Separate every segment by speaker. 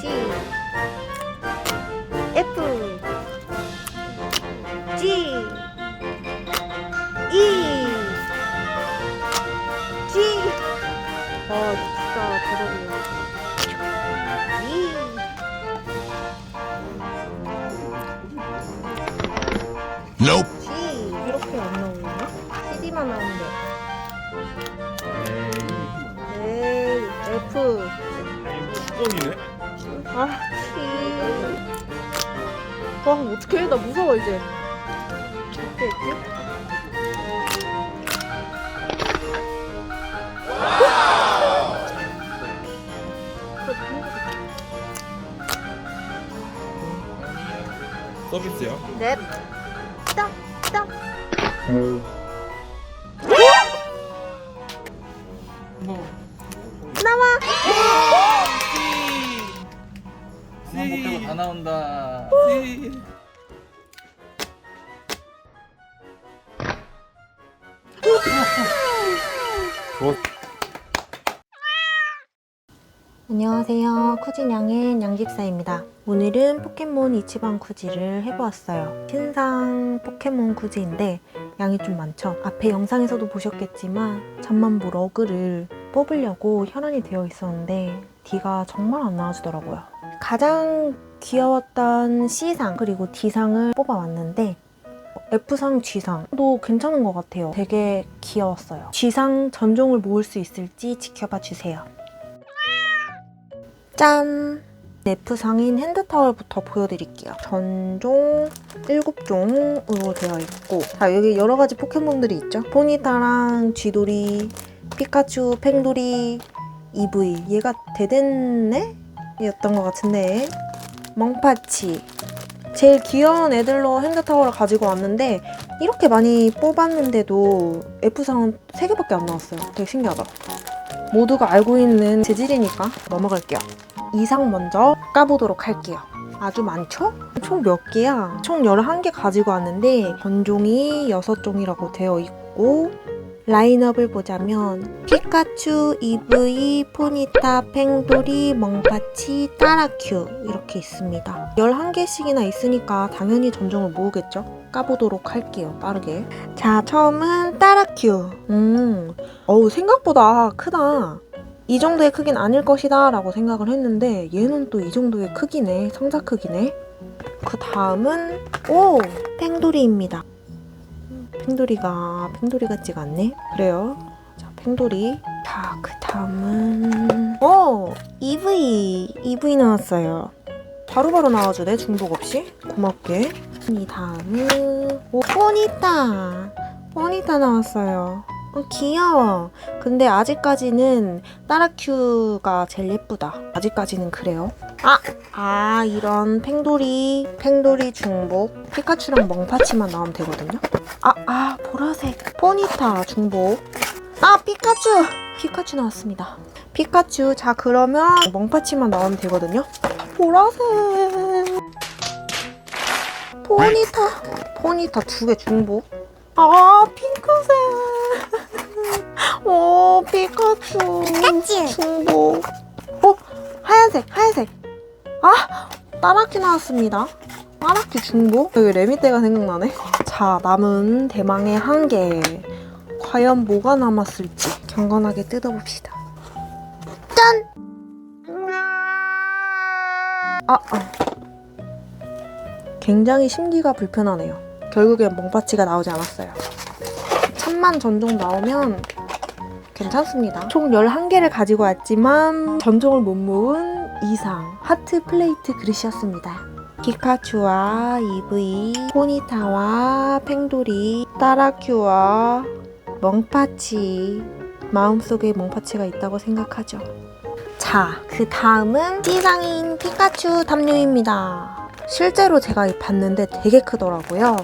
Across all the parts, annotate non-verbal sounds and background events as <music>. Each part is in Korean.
Speaker 1: G F G E G 아 진짜 대박이네 E
Speaker 2: Nope.
Speaker 1: 와 어떡해 나 무서워 이제 했지?
Speaker 3: 서비스야?
Speaker 1: 넵 딱! 딱!
Speaker 3: 뭐?
Speaker 1: 나와!
Speaker 4: 다 나온다.
Speaker 1: 안녕하세요. 쿠진 양의 양집사입니다. 오늘은 포켓몬 이치방 쿠지를 해보았어요. 신상 포켓몬 쿠지인데 양이 좀 많죠? 앞에 영상에서도 보셨겠지만 잠만보 러그를 뽑으려고 혈안이 되어 있었는데 D가 정말 안 나와주더라고요. 가장 귀여웠던 C상 그리고 D상을 뽑아왔는데 F상, G상도 괜찮은 것 같아요. 되게 귀여웠어요. G상 전종을 모을 수 있을지 지켜봐 주세요. 짠! F상인 핸드타월부터 보여드릴게요. 전종 7종으로 되어 있고 자 여기 여러 가지 포켓몬들이 있죠. 포니타랑 쥐돌이, 피카츄, 팽돌이, EV 얘가 대댄네? 였던 것 같은데 멍파치 제일 귀여운 애들로 핸드타워를 가지고 왔는데 이렇게 많이 뽑았는데도 F상은 3개밖에 안 나왔어요. 되게 신기하다. 모두가 알고 있는 재질이니까 넘어갈게요. 이상 먼저 까보도록 할게요. 아주 많죠? 총 몇 개야? 총 11개 가지고 왔는데 전종이 6종이라고 되어 있고 라인업을 보자면 피카츄, 이브이, 포니타, 팽돌이, 멍파치, 따라큐 이렇게 있습니다. 11개씩이나 있으니까 당연히 전종을 모으겠죠? 까보도록 할게요. 빠르게. 자, 처음은 따라큐. 음, 어우 생각보다 크다. 이 정도의 크긴 아닐 것이다 라고 생각을 했는데 얘는 또 이 정도의 크기네 상자 크기네 그 다음은 오 팽돌이입니다 팽돌이가 팽돌이 같지가 않네? 그래요? 자 팽돌이. 자 그 다음은 오 EV EV 나왔어요. 바로바로 나와주네 중복 없이. 고맙게. 이 다음은 오 포니타. 포니타 나왔어요 어, 귀여워. 근데 아직까지는 따라큐가 제일 예쁘다. 아직까지는 그래요. 아! 아, 이런 팽돌이, 팽돌이 중복. 피카츄랑 멍파치만 나오면 되거든요. 아, 아, 보라색. 포니타 중복. 아, 피카츄! 피카츄 나왔습니다. 피카츄. 자, 그러면 멍파치만 나오면 되거든요. 보라색. 포니타. 포니타 두 개 중복. 아, 핑크색. 오, 피카츄. 피카츄. 중복. 어, 하얀색, 하얀색. 아, 따라키 나왔습니다. 따라키 중복? 여기 레미떼가 생각나네. 자, 남은 대망의 한 개. 과연 뭐가 남았을지 경건하게 뜯어봅시다. 짠! 아, 아. 굉장히 심기가 불편하네요. 결국엔 멍파치가 나오지 않았어요. 천만 전종 나오면 괜찮습니다. 총 11개를 가지고 왔지만 전종을 못 모은 이상 하트 플레이트 그릇이었습니다. 피카츄와 이브이, 포니타와 팽돌이, 따라큐와 멍파치 마음속에 멍파치가 있다고 생각하죠. 자, 그 다음은 C상인 피카츄 담요입니다. 실제로 제가 봤는데 되게 크더라고요.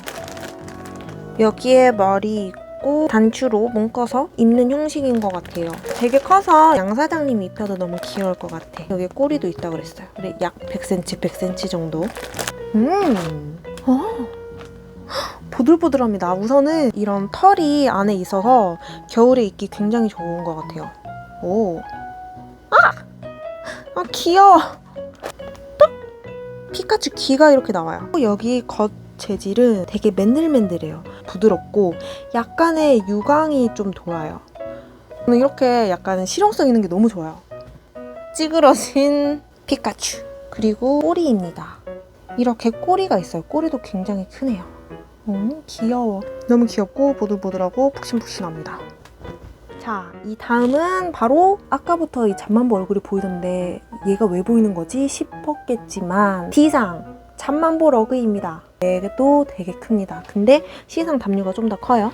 Speaker 1: 여기에 머리 있고 단추로 묶어서 입는 형식인 것 같아요. 되게 커서 양 사장님이 입혀도 너무 귀여울 것 같아. 여기 꼬리도 있다 그랬어요. 그래 약 100cm, 100cm 정도. 음, 어. 보들보들합니다. 우선은 이런 털이 안에 있어서 겨울에 입기 굉장히 좋은 것 같아요. 오. 아! 아, 귀여워. 또 피카츄 귀가 이렇게 나와요. 여기 겉 재질은 되게 맨들맨들해요. 부드럽고 약간의 유광이 좀 돌아요. 저는 이렇게 약간 실용성 있는 게 너무 좋아요. 찌그러진 피카츄. 그리고 꼬리입니다. 이렇게 꼬리가 있어요. 꼬리도 굉장히 크네요. 음, 귀여워. 너무 귀엽고 보들보들하고 푹신푹신합니다. 자, 이 다음은 바로 아까부터 이 잠만보 얼굴이 보이던데 얘가 왜 보이는 거지 싶었겠지만 D상 잠만보 러그입니다. 얘도 되게 큽니다. 근데 C상 담요가 좀 더 커요.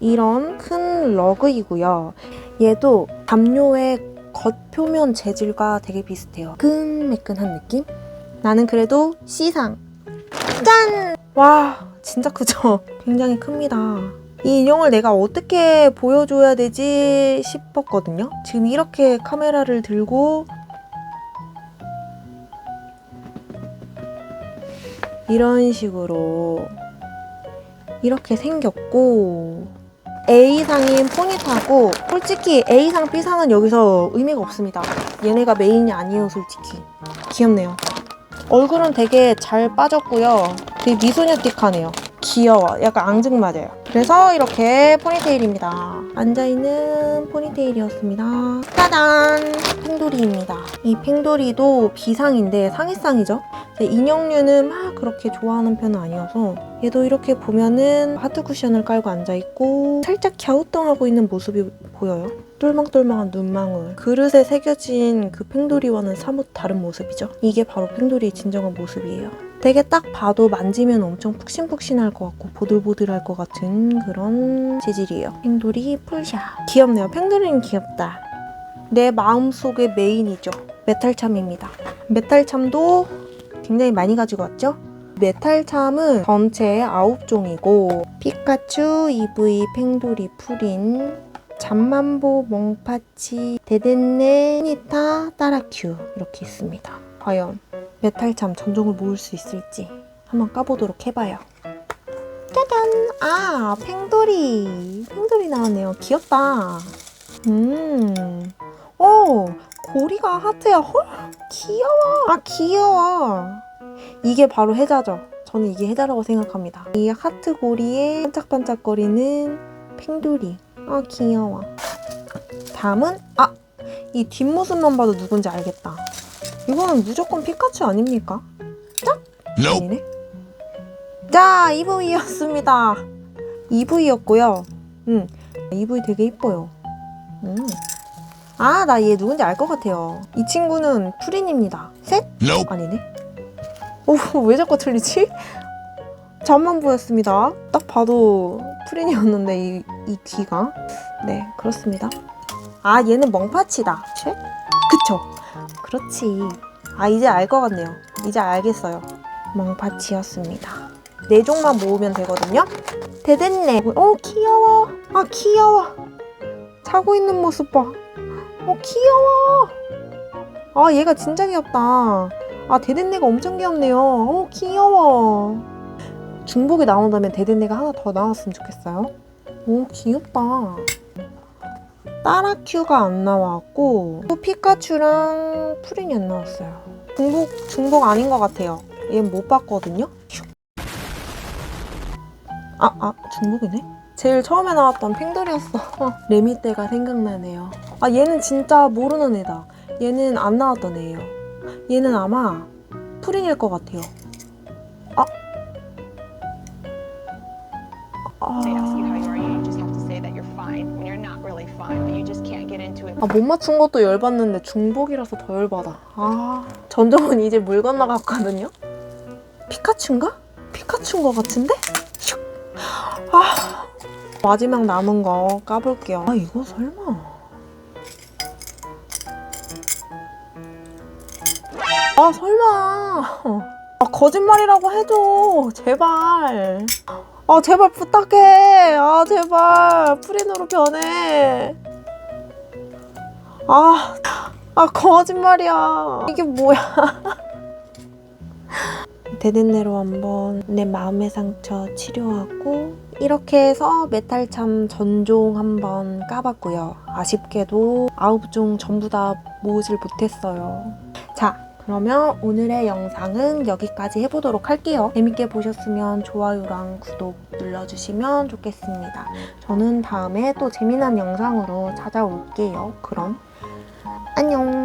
Speaker 1: 이런 큰 러그이고요. 얘도 담요의 겉표면 재질과 되게 비슷해요. 끈매끈한 느낌? 나는 그래도 C상. 짠! 와, 진짜 크죠? <laughs> 굉장히 큽니다. 이 인형을 내가 어떻게 보여줘야 되지 싶었거든요. 지금 이렇게 카메라를 들고 이런 식으로 이렇게 생겼고 A상인 포니타고 솔직히 A상, B상은 여기서 의미가 없습니다. 얘네가 메인이 아니에요, 솔직히. 귀엽네요. 얼굴은 되게 잘 빠졌고요. 되게 미소녀틱하네요. 귀여워. 약간 앙증맞아요. 그래서 이렇게 포니테일입니다. 앉아있는 포니테일이었습니다. 짜잔! 팽돌이입니다. 이 팽돌이도 비상인데 상위상이죠? 제 인형류는 막 그렇게 좋아하는 편은 아니어서 얘도 이렇게 보면은 하트 쿠션을 깔고 앉아있고 살짝 갸우뚱하고 있는 모습이 보여요. 똘망똘망한 눈망울. 그릇에 새겨진 그 팽돌이와는 사뭇 다른 모습이죠. 이게 바로 팽돌이의 진정한 모습이에요. 되게 딱 봐도 만지면 엄청 푹신푹신할 것 같고 보들보들할 것 같은 그런 재질이에요. 팽돌이 풀샷. 귀엽네요. 팽돌이는 귀엽다. 내 마음속의 메인이죠. 메탈참입니다. 메탈참도 굉장히 많이 가지고 왔죠? 메탈참은 전체 9종이고 피카츄, EV, 팽돌이, 프린, 잠만보, 멍파치, 데덴네, 니타, 따라큐 이렇게 있습니다. 과연 메탈참 전종을 모을 수 있을지 한번 까보도록 해봐요. 짜잔! 아, 팽돌이! 팽돌이 나왔네요. 귀엽다. 음, 오, 고리가 하트야. 헐, 귀여워. 아, 귀여워. 이게 바로 해자죠. 저는 이게 해자라고 생각합니다. 이 하트 고리에 반짝반짝거리는 팽돌이. 아, 귀여워. 다음은, 아! 이 뒷모습만 봐도 누군지 알겠다. 이거는 무조건 피카츄 아닙니까?
Speaker 2: Nope.
Speaker 1: 아니네. 자, EV였습니다. EV였고요. 음, EV 되게 이뻐요. 음. 아, 나 얘 누군지 알 것 같아요. 이 친구는 프린입니다. 셋?
Speaker 2: Nope.
Speaker 1: 아니네. 오, <laughs> 왜 자꾸 틀리지? 잠만 보였습니다. 딱 봐도 프린이었는데 이, 이 귀가. 네, 그렇습니다. 아, 얘는 멍파치다. 체? 그쵸? 그렇지. 아, 이제 알 것 같네요. 이제 알겠어요. 멍파치였습니다. 네 종만 모으면 되거든요. 대됐네. 어, 귀여워. 아, 귀여워. 자고 있는 모습 봐. 어, 귀여워. 아, 얘가 진짜 귀엽다. 아, 대댄내가 엄청 귀엽네요. 어, 귀여워. 중복이 나온다면 대댄내가 하나 더 나왔으면 좋겠어요. 오, 귀엽다. 따라큐가 안 나왔고, 또 피카츄랑 프린이 안 나왔어요. 중복, 중복 아닌 것 같아요. 얘는 못 봤거든요? 슉. 아, 아, 중복이네? 제일 처음에 나왔던 팽돌이었어. <laughs> 레미 때가 생각나네요. 아, 얘는 진짜 모르는 애다. 얘는 안 나왔던 애예요. 얘는 아마 프린일 것 같아요. 아. 아, 아, 못 맞춘 것도 열받는데 중복이라서 더 열받아. 아, 전종은 이제 물 건너갔거든요? 피카츄인가? 피카츄인 것 같은데? 슉. 아, 마지막 남은 거 까볼게요. 아, 이거 설마. 아, 설마. 아, 거짓말이라고 해줘. 제발. 아, 제발 부탁해. 아, 제발. 프린으로 변해. 아, 아, 거짓말이야. 이게 뭐야. <laughs> 대로 한번 내 마음의 상처 치료하고 이렇게 해서 메탈참 전종 한번 까봤고요. 아쉽게도 아홉 종 전부 다 모으질 못했어요. 자, 그러면 오늘의 영상은 여기까지 해보도록 할게요. 재밌게 보셨으면 좋아요랑 구독 눌러주시면 좋겠습니다. 저는 다음에 또 재미난 영상으로 찾아올게요. 그럼 안녕!